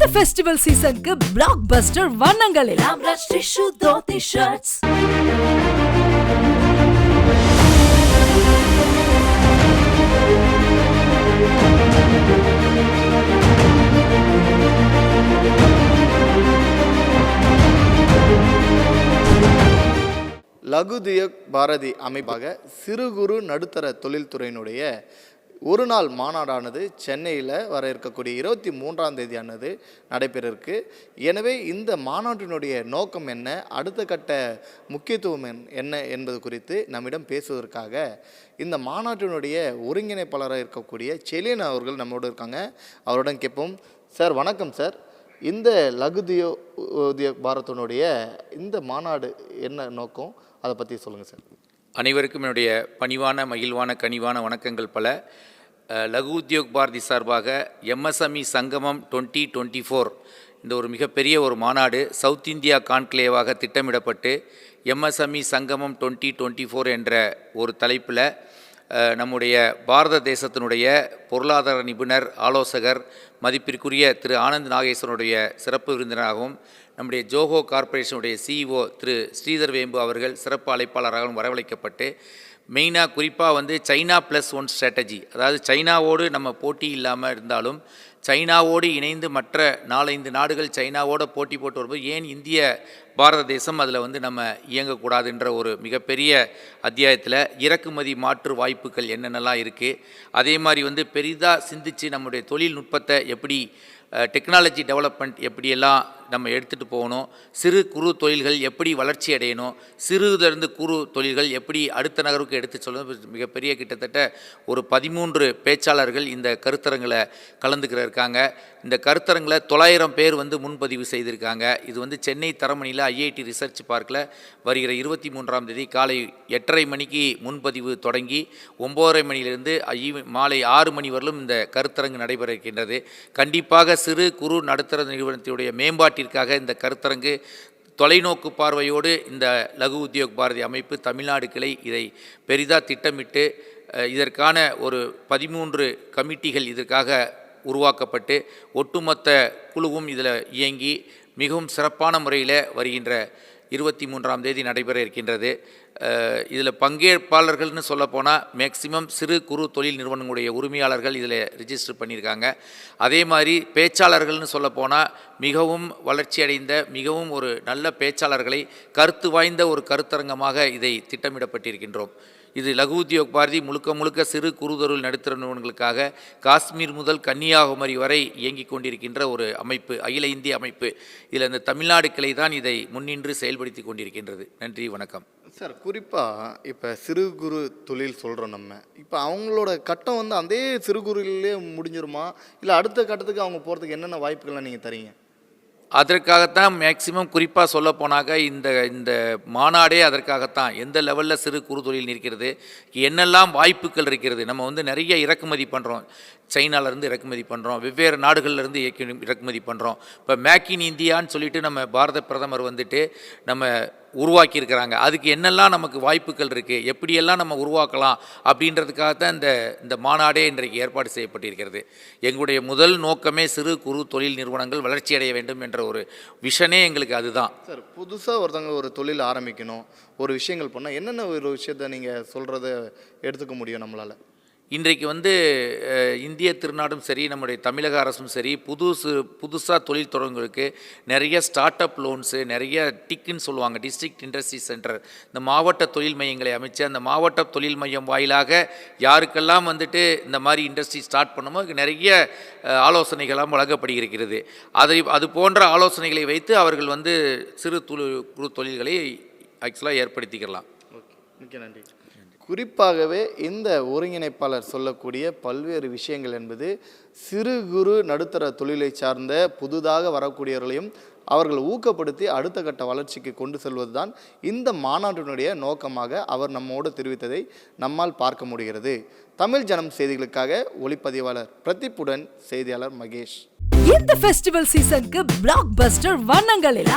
இந்த ஃபெஸ்டிவல் சீசனுக்கு blockbuster வண்ணங்களில் ராம்ராஜ் டிஷ்யூ தோத்தி ஷர்ட்ஸ் லகுதியக் பாரதி அமைப்பாக சிறு குறு நடுத்தர தொழில்துறையினுடைய ஒரு நாள் மாநாடானது சென்னையில் வர இருக்கக்கூடிய இருபத்தி மூன்றாம் தேதியானது நடைபெறருக்கு எனவே இந்த மாநாட்டினுடைய நோக்கம் என்ன? அடுத்த கட்ட முக்கியத்துவம் என்- என்ன என்பது குறித்து நம்மிடம் பேசுவதற்காக இந்த மாநாட்டினுடைய ஒருங்கிணைப்பாளராக இருக்கக்கூடிய செலியன் அவர்கள் நம்மோடு இருக்காங்க. அவருடன் கேட்போம். சார் வணக்கம் சார். இந்த லகுதியோ உத்தியோக் பாரத்தினுடைய இந்த மாநாடு என்ன நோக்கம்? அதை பற்றி சொல்லுங்கள் சார். அனைவருக்கும் என்னுடைய பணிவான மகிழ்வான கனிவான வணக்கங்கள் பல. லகு உத்யோக் பாரதி சார்பாக MSME Sangamam twenty twenty four இந்த ஒரு மிகப்பெரிய ஒரு மாநாடு சவுத் இந்தியா கான்க்ளேவாக திட்டமிடப்பட்டு MSME Sangamam twenty twenty four என்ற ஒரு தலைப்பில் நம்முடைய பாரத தேசத்தினுடைய பொருளாதார நிபுணர் ஆலோசகர் மதிப்பிற்குரிய திரு ஆனந்த் நாகேஸ்வரனுடைய சிறப்பு விருந்தினராகவும் நம்முடைய ஜோஹோ கார்ப்பரேஷனுடைய சிஇஓ திரு ஸ்ரீதர் வேம்பு அவர்கள் சிறப்பு அழைப்பாளராகவும் வரவழைக்கப்பட்டு மெயினாக குறிப்பாக வந்து சைனா ப்ளஸ் ஒன் ஸ்ட்ராட்டஜி அதாவது சைனாவோடு நம்ம போட்டி இல்லாமல் இருந்தாலும் சைனாவோடு இணைந்து மற்ற நாலைந்து நாடுகள் சைனாவோட போட்டி போட்டு வரும்போது ஏன் இந்திய பாரத தேசம் அதில் வந்து நம்ம இயங்கக்கூடாதுன்ற ஒரு மிகப்பெரிய அத்தியாயத்தில் இறக்குமதி மாற்று வாய்ப்புகள் என்னென்னலாம் இருக்குது அதே மாதிரி வந்து பெரிதாக சிந்திச்சு நம்முடைய தொழில்நுட்பத்தை எப்படி டெக்னாலஜி டெவலப்மெண்ட் எப்படியெல்லாம் நம்ம எடுத்துகிட்டு போகணும். சிறு குறு தொழில்கள் எப்படி வளர்ச்சி அடையணும்? சிறுதிலிருந்து குறு தொழில்கள் எப்படி அடுத்த நகருக்கு எடுத்து சொல்லணும் மிகப்பெரிய கிட்டத்தட்ட ஒரு பதிமூன்று பேச்சாளர்கள் இந்த கருத்தரங்கில் கலந்துக்கிற இருக்காங்க இந்த கருத்தரங்களை தொள்ளாயிரம் பேர் வந்து முன்பதிவு செய்திருக்காங்க. இது வந்து சென்னை தரமணியில் ஐஐடி ரிசர்ச் பார்க்கில் வருகிற இருபத்தி மூன்றாம் தேதி காலை எட்டரை மணிக்கு முன்பதிவு தொடங்கி ஒம்போதரை மணியிலிருந்து மாலை ஆறு மணி வரலும் இந்த கருத்தரங்கு நடைபெற இருக்கின்றது. கண்டிப்பாக சிறு குறு நடுத்தர நிறுவனத்தினுடைய மேம்பாட்டிற்காக இந்த கருத்தரங்கு தொலைநோக்கு பார்வையோடு இந்த லகு உத்தியோக் பாரதி அமைப்பு தமிழ்நாடு கிளை இதை பெரிதாக திட்டமிட்டு இதற்கான ஒரு பதிமூன்று கமிட்டிகள் இதற்காக உருவாக்கப்பட்டு ஒட்டுமொத்த குழுவும் இதில் இயங்கி மிகவும் சிறப்பான முறையில் வருகின்ற இருபத்தி மூன்றாம் தேதி நடைபெற இருக்கின்றது. இதில் பங்கேற்பாளர்கள்னு சொல்லப்போனால் மேக்சிமம் சிறு குறு தொழில் நிறுவனங்களுடைய உரிமையாளர்கள் இதில் ரிஜிஸ்டர் பண்ணியிருக்காங்க. அதே மாதிரி பேச்சாளர்கள்னு சொல்லப்போனால் மிகவும் வளர்ச்சி அடைந்த மிகவும் ஒரு நல்ல பேச்சாளர்களை கருத்து வாய்ந்த ஒரு கருத்தரங்கமாக இதை திட்டமிடப்பட்டிருக்கின்றோம். இது லகு உத்தியோக் பாரதி முழுக்க முழுக்க சிறு குறுதொருள் நடுத்தர நிறுவனங்களுக்காக காஷ்மீர் முதல் கன்னியாகுமரி வரை இயங்கிக் கொண்டிருக்கின்ற ஒரு அமைப்பு அகில இந்திய அமைப்பு. இதில் இந்த தமிழ்நாடு கிளை தான் இதை முன்னின்று செயல்படுத்தி கொண்டிருக்கின்றது. நன்றி வணக்கம். சார் குறிப்பாக இப்போ சிறு குறு தொழில் சொல்கிறோம் நம்ம. இப்போ அவங்களோட கட்டம் வந்து அதே சிறு குறுலே முடிஞ்சிருமா? இல்லை அடுத்த கட்டத்துக்கு அவங்க போகிறதுக்கு என்னென்ன வாய்ப்புகள்லாம் நீங்கள் தரீங்க? அதற்காகத்தான் மேக்சிமம் குறிப்பாக சொல்ல போனாக்க இந்த இந்த மாநாடே அதற்காகத்தான். எந்த லெவலில் சிறு குறு தொழில் இருக்கிறது என்னெல்லாம் வாய்ப்புகள் இருக்கிறது? நம்ம வந்து நிறைய இறக்குமதி பண்ணுறோம் சைனாலேருந்து இறக்குமதி பண்ணுறோம் வெவ்வேறு நாடுகள்லேருந்து இறக்குமதி பண்ணுறோம் இப்போ மேக் இன் இந்தியான்னு சொல்லிட்டு நம்ம பாரத பிரதமர் வந்துட்டு நம்ம உருவாக்கியிருக்கிறாங்க. அதுக்கு என்னெல்லாம் நமக்கு வாய்ப்புகள் இருக்குது எப்படியெல்லாம் நம்ம உருவாக்கலாம்? அப்படின்றதுக்காக தான் இந்த இந்த மாநாடே இன்றைக்கு ஏற்பாடு செய்யப்பட்டிருக்கிறது. எங்களுடைய முதல் நோக்கமே சிறு குறு தொழில் நிறுவனங்கள் வளர்ச்சியடைய வேண்டும் என்ற ஒரு விஷனே எங்களுக்கு அதுதான். சார் புதுசாக ஒருத்தவங்க ஒரு தொழில் ஆரம்பிக்கணும் ஒரு விஷயங்கள் பண்ணால் என்னென்ன ஒரு விஷயத்த நீங்கள் சொல்கிறத எடுத்துக்க முடியும் நம்மளால்? இன்றைக்கு வந்து இந்திய திருநாடும் சரி நம்முடைய தமிழக அரசும் சரி புதுசு புதுசாக தொழில் தொடங்குறதுக்கு நிறைய ஸ்டார்ட் அப் லோன்ஸு நிறைய டிக்குன்னு சொல்லுவாங்க டிஸ்ட்ரிக்ட் இண்டஸ்ட்ரி சென்டர் இந்த மாவட்ட தொழில் மையங்களை அமைச்சு அந்த மாவட்ட தொழில் மையம் வாயிலாக யாருக்கெல்லாம் வந்துட்டு இந்த மாதிரி இண்டஸ்ட்ரி ஸ்டார்ட் பண்ணுமோ நிறைய ஆலோசனைகளாம் வழங்கப்படுகிறது. அதை அது போன்ற ஆலோசனைகளை வைத்து அவர்கள் வந்து சிறு துளு குறு தொழில்களை ஆக்சுவலாக ஏற்படுத்திக்கலாம். ஓகே. மிக்க நன்றி. குறிப்பாகவே இந்த ஒருங்கிணைப்பாளர் சொல்லக்கூடிய பல்வேறு விஷயங்கள் என்பது சிறு குறு நடுத்தர தொழிலை சார்ந்த புதிதாக வரக்கூடியவர்களையும் அவர்கள் ஊக்கப்படுத்தி அடுத்த கட்ட வளர்ச்சிக்கு கொண்டு செல்வதுதான் இந்த மாநாட்டினுடைய நோக்கமாக அவர் நம்மோடு தெரிவித்ததை நம்மால் பார்க்க முடிகிறது. தமிழ் ஜனம் செய்திகளுக்காக ஒளிப்பதிவாளர் பிரதீப்புடன் செய்தியாளர் மகேஷ். இந்த ஃபெஸ்டிவல் சீசனுக்கு பிளாக் பஸ்டர் வண்ணங்களில்